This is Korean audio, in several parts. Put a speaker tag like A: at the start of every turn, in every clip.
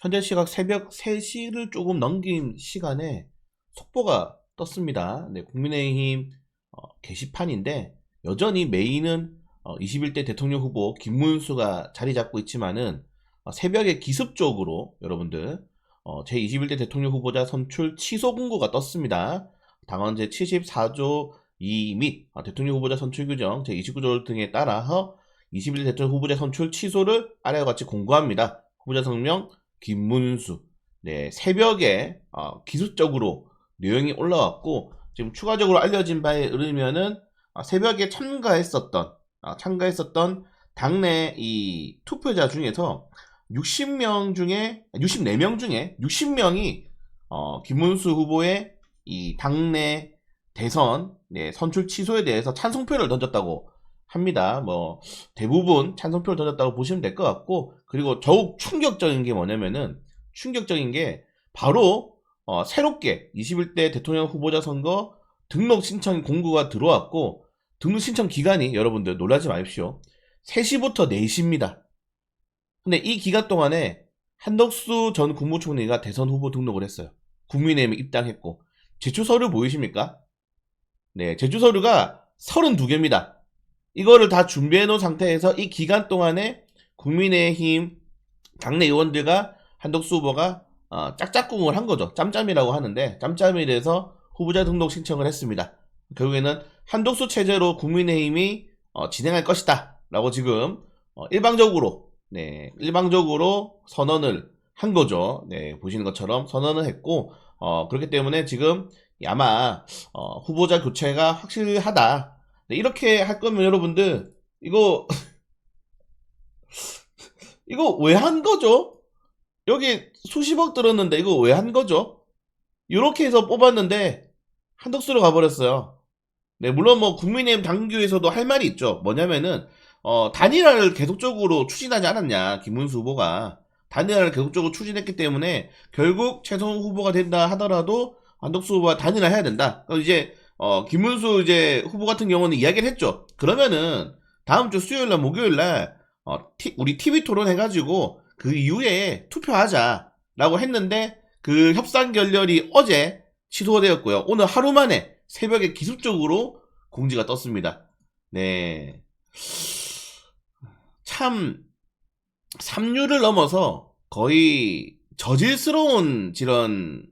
A: 현재 시각 새벽 3시를 조금 넘긴 시간에 속보가 떴습니다. 네, 국민의힘 어, 게시판인데 여전히 메인은 어, 21대 대통령 후보 김문수가 자리 잡고 있지만은 어, 새벽에 기습적으로 여러분들 어, 제21대 대통령 후보자 선출 취소 공고가 떴습니다. 당헌 제 74조 2및 어, 대통령 후보자 선출 규정 제29조 등에 따라서 21대 대통령 후보자 선출 취소를 아래와 같이 공고합니다. 후보자 성명 김문수. 네, 새벽에 어, 기술적으로 내용이 올라왔고 지금 추가적으로 알려진 바에 의르면은 아, 새벽에 참가했었던 아, 참가했었던 당내 이 투표자 중에서 60명 중에 64명 중에 60명이 어, 김문수 후보의 이 당내 대선 네, 선출 취소에 대해서 찬성표를 던졌다고 합니다. 뭐 대부분 찬성표를 던졌다고 보시면 될 것 같고 그리고 더욱 충격적인 게 뭐냐면은 충격적인 게 바로 어, 새롭게 21대 대통령 후보자 선거 등록 신청 공고가 들어왔고 등록 신청 기간이 여러분들 놀라지 마십시오. 3시부터 4시입니다. 근데 이 기간 동안에 한덕수 전 국무총리가 대선 후보 등록을 했어요. 국민의힘에 입당했고 제출 서류 보이십니까? 네, 제출 서류가 32개입니다. 이거를 다 준비해 놓은 상태에서 이 기간 동안에 국민의힘 당내 의원들과 한덕수 후보가 어, 짝짝꿍을 한 거죠. 짬짬이라고 하는데 짬짬이 돼서 후보자 등록 신청을 했습니다. 결국에는 한독수 체제로 국민의힘이 어, 진행할 것이다. 라고 지금 어, 일방적으로 네, 일방적으로 선언을 한 거죠. 네, 보시는 것처럼 선언을 했고 어, 그렇기 때문에 지금 아마 어, 후보자 교체가 확실하다. 네, 이렇게 할 거면 여러분들 이거 이거 왜 한 거죠? 여기 수십억 들었는데 이거 왜 한 거죠? 이렇게 해서 뽑았는데 한덕수로 가버렸어요. 네, 물론 뭐 국민의힘 당규에서도 할 말이 있죠. 뭐냐면은 어, 단일화를 계속적으로 추진하지 않았냐 김문수 후보가 단일화를 계속적으로 추진했기 때문에 결국 최종 후보가 된다 하더라도 한덕수 후보가 단일화 해야 된다. 이제 어, 김문수 이제 후보 같은 경우는 이야기를 했죠. 그러면은 다음 주 수요일 날 목요일 날 어, 티- 우리 TV 토론 해가지고 그 이후에 투표하자라고 했는데 그 협상 결렬이 어제 취소가 되었고요. 오늘 하루 만에 새벽에 기술적으로 공지가 떴습니다. 네. 참, 삼류를 넘어서 거의 저질스러운 이런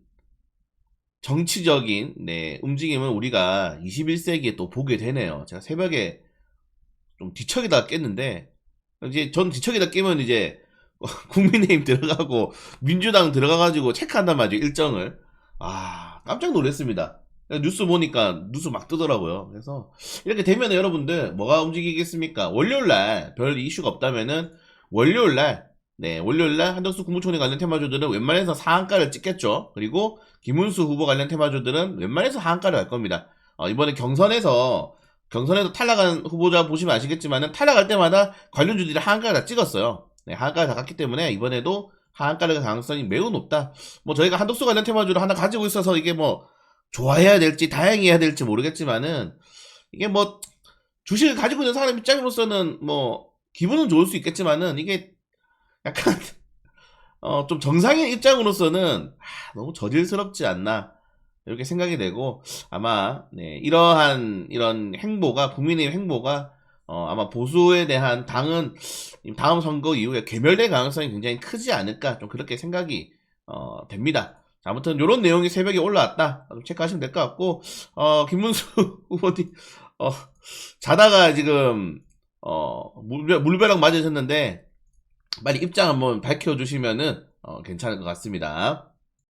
A: 정치적인 네, 움직임을 우리가 21세기에 또 보게 되네요. 제가 새벽에 좀 뒤척이다 깼는데 이제 전 뒤척이다 깨면 이제 국민의힘 들어가고 민주당 들어가가지고 체크한단 말이죠 일정을. 아 깜짝 놀랐습니다. 뉴스 보니까 뉴스 막 뜨더라고요. 그래서 이렇게 되면 여러분들 뭐가 움직이겠습니까? 월요일 날 별 이슈가 없다면은 월요일 날 네 월요일날 한덕수 국무총리 관련 테마주들은 웬만해서 상한가를 찍겠죠 그리고 김문수 후보 관련 테마주들은 웬만해서 하한가를 할 겁니다 어, 이번에 경선에서 경선에서 탈락한 후보자 보시면 아시겠지만은 탈락할 때마다 관련주들이 하한가를 다 찍었어요. 네, 하한가를 다 갔기 때문에 이번에도 하한가를 갈 가능성이 매우 높다. 뭐 저희가 한독수 관련 테마주를 하나 가지고 있어서 이게 뭐 좋아해야 될지 다행해야 될지 모르겠지만은 이게 뭐 주식을 가지고 있는 사람 입장으로서는 뭐 기분은 좋을 수 있겠지만은 이게 약간 어 좀 정상인 입장으로서는 아, 너무 저질스럽지 않나 이렇게 생각이 되고 아마 네, 이러한 이런 행보가 국민의힘 행보가 어, 아마 보수에 대한 당은 다음 선거 이후에 괴멸될 가능성이 굉장히 크지 않을까 좀 그렇게 생각이 어, 됩니다. 자, 아무튼 이런 내용이 새벽에 올라왔다 좀 체크하시면 될 것 같고 어, 김문수 후보님 어, 자다가 지금 어, 물벼, 물벼락 맞으셨는데 빨리 입장 한번 밝혀주시면은 어, 괜찮을 것 같습니다.